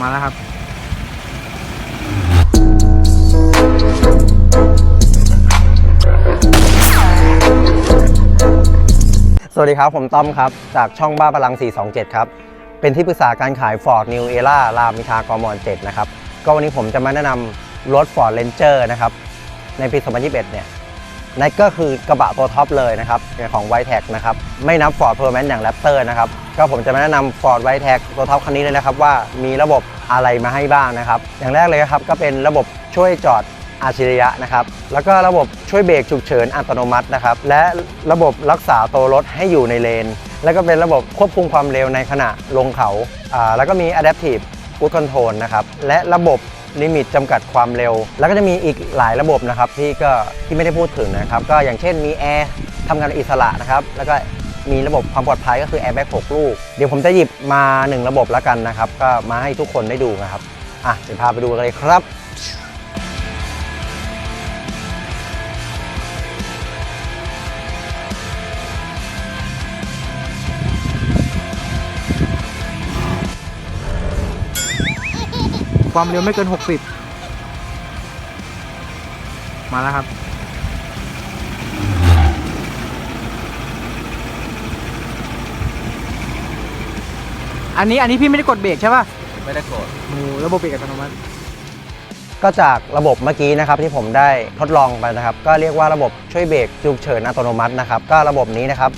มาแล้วครับสวัสดีครับ ผมต้อมครับ จากช่องบ้าพลัง 427 ครับ เป็นที่ปรึกษาการขาย Ford New Era รามอินทรากม7นะครับ ก็วันนี้ผมจะมาแนะนำรถ Ford Ranger นะครับ ในปี 2021 เนี่ย นั่นก็คือกระบะตัวท็อปเลยนะครับของ w i t e c นะครับไม่นับ Ford p e r f o r m a n อย่าง Raptor นะครับก็ผมจะมาแนะนำ Ford w i t e c ตัวท็อปคันนี้เลยนะครับว่ามีระบบอะไรมาให้บ้างนะครับอย่างแรกเลยครับก็เป็นระบบช่วยจอดอาชิริยะนะครับแล้วก็ระบบช่วยเบรกฉุกเฉินอัตโนมัตินะครับและระบบรักษาตัวรถให้อยู่ในเลน แล้วก็เป็นระบบควบคุมความเร็วในขณะลงเขาอ่าแล้วก็มี Adaptive Cruise Control นะครับและระบบ ลิมิตจำกัดความเร็ว แล้วก็จะมีอีกหลายระบบนะครับที่ก็ที่ไม่ได้พูดถึงนะครับ ก็อย่างเช่นมีแอร์ทำงานอิสระนะครับ แล้วก็มีระบบความปลอดภัยก็คือแอร์แบ็กหกลูก เดี๋ยวผมจะหยิบมา 1 ระบบแล้วกันนะครับ ก็มาให้ทุกคนได้ดูนะครับ อะเดี๋ยวพาไปดูกันเลยครับ ความเร็วไม่เกิน 60 มาแล้วครับ อันนี้อันนี้พี่ไม่ได้กดเบรกใช่ป่ะ ไม่ได้โกรธโอ้ระบบเบรกอัตโนมัติ ก็จากระบบเมื่อกี้นะครับที่ผมได้ทดลองไปนะครับ ก็เรียกว่าระบบช่วยเบรกฉุกเฉินอัตโนมัตินะครับ ก็ระบบนี้นะครับ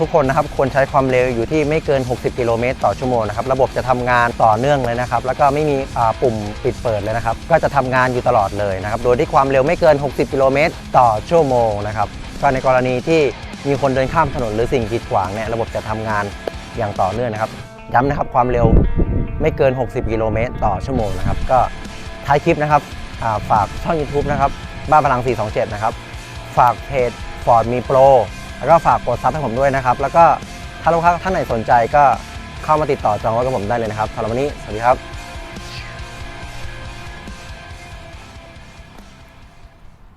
ทุกคนนะครับควรใช้ความเร็วอยู่ที่ไม่เกิน 60 กิโลเมตรต่อชั่วโมงนะครับ ระบบจะทำงานต่อเนื่องเลยนะครับ แล้วก็ไม่มีปุ่มปิดเปิดเลยนะครับ ก็จะทำงานอยู่ตลอดเลยนะครับ โดยที่ความเร็วไม่เกิน 60 กิโลเมตรต่อชั่วโมงนะครับ ก็ในกรณีที่มีคนเดินข้ามถนนหรือสิ่งกีดขวางเนี่ย ระบบจะทำงานอย่างต่อเนื่องนะครับ ย้ำนะครับความเร็วไม่เกิน 60 กิโลเมตรต่อชั่วโมงนะครับ ก็ ท้ายคลิปนะครับฝากช่อง YouTube นะครับบ้านพลัง 427 นะครับ ฝากเพจ Ford มีโปรแล้วก็ฝากกดซับให้ผมด้วยนะครับ แล้วก็ถ้าลูกค้าท่านไหนสนใจก็เข้ามาติดต่อจองรถกับผมได้เลยนะครับสำหรับวันนี้ สวัสดีครับ